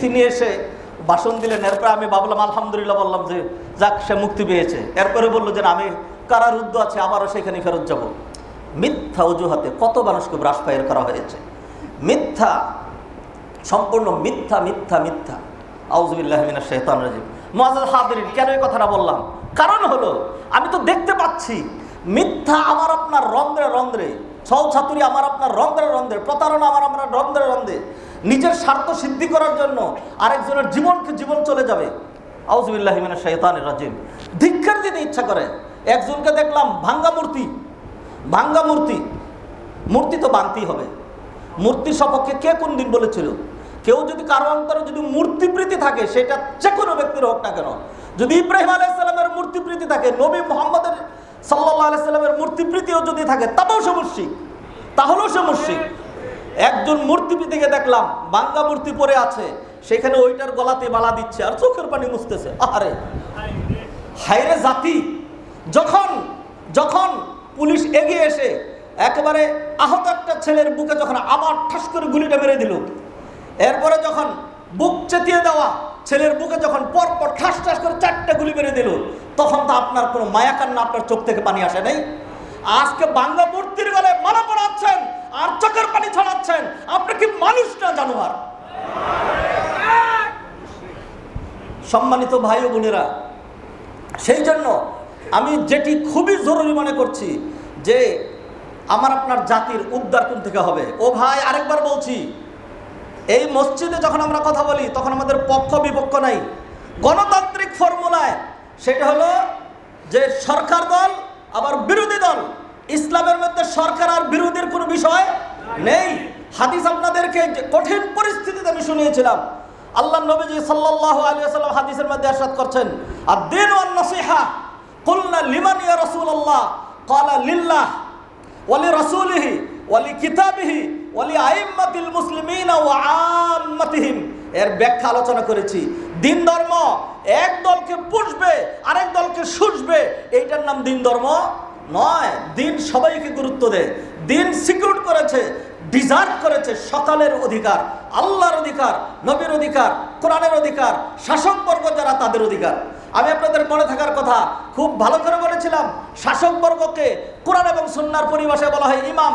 তিনি এসে ভাষণ দিলেন। এরপরে আমি ভাবলাম, আলহামদুলিল্লাহ বললাম যে যাক, সে মুক্তি পেয়েছে। এরপরে বলল যে আমি কারারুদ্ধ আছে, আবারও সেখানে ফেরত যাব। মিথ্যা অজুহাতে কত মানুষকে ব্রাশ ফায়ার করা হয়েছে। মিথ্যা, সম্পূর্ণ মিথ্যা মিথ্যা মিথ্যা। আউজবিল্লাহ মিনা শেতান রাজিম। মহাজাদ হাদিন কেন এই কথাটা বললাম? কারণ হলো, আমি তো দেখতে পাচ্ছি, মিথ্যা আমার আপনার রন্ধ্রে রন্ধ্রে ছৌ ছাতুরি আমার আপনার রন্ধ্রে রন্ধ্রে, প্রতারণা আমার আপনার রন্ধ্রে রন্ধ্রে, নিজের স্বার্থ সিদ্ধি করার জন্য আরেকজনের জীবনকে জীবন চলে যাবে। আউজবিল্লাহ মিনা শেতান রাজিম। ধিক্ষার দিতে ইচ্ছা করে। একজনকে দেখলাম ভাঙ্গা মূর্তি। ভাঙ্গা মূর্তি। মূর্তি তো বানতেই হবে। মূর্তির সপক্ষে কে কোন দিন বলেছিল? কেউ যদি কারও অন্তরে যদি মূর্তি প্রীতি থাকে, সেটা যে কোনো ব্যক্তির হোক না কেন। যদি ইব্রাহিম আলাইসাল্লামের মূর্তি প্রীতি থাকে, নবী মোহাম্মদের সাল্লাহ আলাইসাল্লামের মূর্তি প্রীতিও যদি থাকে, তাতেও সে মুর্শিক তাহলেও সে মুর্শিক একজন মূর্তি প্রীতিকে দেখলাম বাঙ্গা মূর্তি পরে আছে, সেখানে ওইটার গলাতে বালা দিচ্ছে আর চোখের পানি মুছতেছে। আরে হায়রে জাতি! যখন যখন পুলিশ এগিয়ে এসে একেবারে আহত একটা ছেলের বুকে যখন আবার ঠাস করে গুলিটা মেরে দিল, এরপরে যখন বুক চেতিয়ে দেওয়া। ছেলের বুকে যখন পর পর ঠাস ঠাস করে চারটে গুলি মেরে দিল, তখন তো আপনার কোনো মায়া কান্না আপনার চোখ থেকে পানি আসে নাই। আজকে বাংলা মূর্তির গলে মালা পড়াচ্ছেন আর চোখের পানি ছড়াচ্ছেন। আপনি কি মানুষ না জানোয়ার? সম্মানিত ভাই ও বোনেরা, সেই জন্য আমি যেটি খুবই জরুরি মনে করছি যে আমার আপনার জাতির উদ্ধার কোন থেকে হবে। ও ভাই, আরেকবার বলছি এই মসজিদে যখন আমরা কথা বলি, তখন আমাদের পক্ষ বিপক্ষ নাই। গণতান্ত্রিক ফর্মুলায় সেটা হলো যে সরকার দল, আবার বিরোধী দল। ইসলামের মধ্যে সরকার আর বিরোধীর কোনো বিষয় নেই। হাদিস আপনাদেরকে কঠিন পরিস্থিতিতে আমি শুনিয়েছিলাম। আল্লাহ নবীজি সাল্লাহ আলী আসালাম হাদিসের মধ্যে আসাদ করছেন আর দিন নসিহা কুল্লা লিমান রসুল আল্লাহ কালা লিল্লাহ ওয়ালি রসুলিহি ওয়ালি কিতাবিহি ওয়া লিআইম্মাতিল মুসলিমিনা ওয়া আম্মাতিহিম। এর ব্যাখ্যা আলোচনা করেছি। দিন ধর্ম, এক দলকে পুষবে, আরেক দলকে শুষবে এইটার নাম দিন ধর্ম নয়। দিন সবাইকে গুরুত্ব দেয়। দিন সিকিউর করেছে ডিজার্ভ করেছে সকালের অধিকার, আল্লাহর অধিকার, নবীর অধিকার, কোরআনের অধিকার শাসকবর্গ যারা তাদের অধিকার। আমি আপনাদের মনে থাকার কথা, খুব ভালো করে বলেছিলাম শাসকবর্গকে কোরআন এবং সুন্নার পরিভাষায় বলা হয় ইমাম।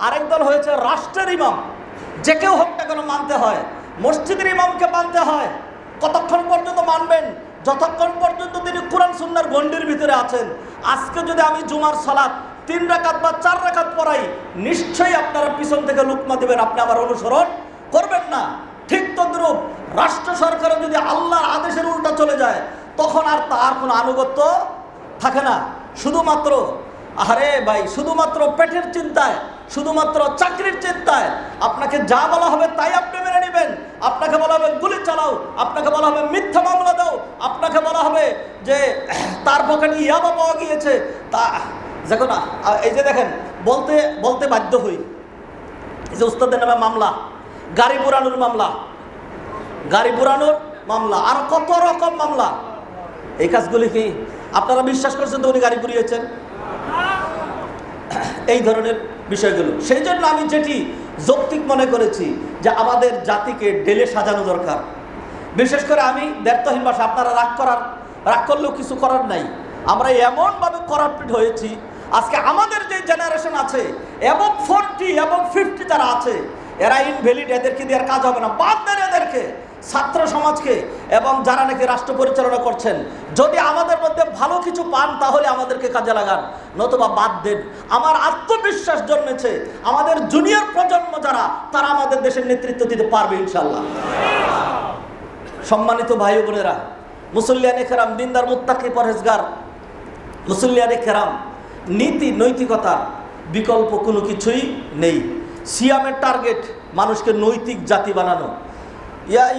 আরেক দল হয়েছে রাষ্ট্রের ইমাম। যে কেউ হোক না কেন মানতে হয়। মসজিদের ইমামকে মানতে হয়। কতক্ষণ পর্যন্ত মানবেন? যতক্ষণ পর্যন্ত তিনি কোরআন সুন্নার গণ্ডির ভিতরে আছেন। আজকে যদি আমি জুমার সালাত তিন রাকাত বা চার রাকাত পড়াই, নিশ্চয়ই আপনারা পিছন থেকে লুকমা দেবেন। আপনি আবার অনুসরণ করবেন না। ঠিক তদ্রুপ রাষ্ট্র সরকারও যদি আল্লাহর আদেশের উল্টা চলে যায়, তখন আর তার কোনো আনুগত্য থাকে না। শুধুমাত্র আরে ভাই, শুধুমাত্র পেটের চিন্তায় শুধুমাত্র চাকরির চিন্তায় আপনাকে যা বলা হবে তাই আপনি মেনে নেবেন। আপনাকে বলা হবে গুলি চালাও, আপনাকে বলা হবে মিথ্যা মামলা দাও, আপনাকে বলা হবে যে, তার পকেটে ইয়াবা পাওয়া গিয়েছে। তা, দেখো না এই যে দেখেন, বলতে বলতে বাধ্য হই। এই যে উস্তাদের নামে মামলা, গাড়ি পুরানোর মামলা, গাড়ি পুরানোর মামলা, আর কত রকম মামলা। এই কাজগুলি কি, আপনারা বিশ্বাস করছেন তো উনি গাড়ি পুড়িয়েছেন? এই ধরনের বিষয়গুলো। সেই জন্য আমি যেটি যৌক্তিক মনে করেছি যে আমাদের জাতিকে ডেলে সাজানো দরকার। বিশেষ করে আমি ব্যর্থহীন ভাষা, আপনারা রাগ করার, রাগ করলেও কিছু করার নাই। আমরা এমনভাবে করাপ্টেড হয়েছি, আজকে আমাদের যে জেনারেশন আছে, এবং ফোরটি এবং ফিফটি যারা আছে, এরা ইনভ্যালিড এদেরকে দেওয়ার কাজ হবে না। বাদ দেন এদেরকে। ছাত্র সমাজকে এবং যারা নাকি রাষ্ট্র পরিচালনা করছেন, যদি আমাদের মধ্যে ভালো কিছু পান, তাহলে আমাদেরকে কাজে লাগান, নতুবা বাদ দেন। আমার আত্মবিশ্বাস জন্মেছে, আমাদের জুনিয়র প্রজন্ম যারা, তারা আমাদের দেশের নেতৃত্ব দিতে পারবে ইনশাল্লাহ সম্মানিত ভাই বোনেরা, মুসল্লিয়ানে খেরাম দিনদার মুত্তাকি পরহেজগার, মুসল্লিয়ানে খেরাম নীতি নৈতিকতার বিকল্প কোনো কিছুই নেই। সিয়ামের টার্গেট, মানুষকে নৈতিক জাতি বানানো। ইয়া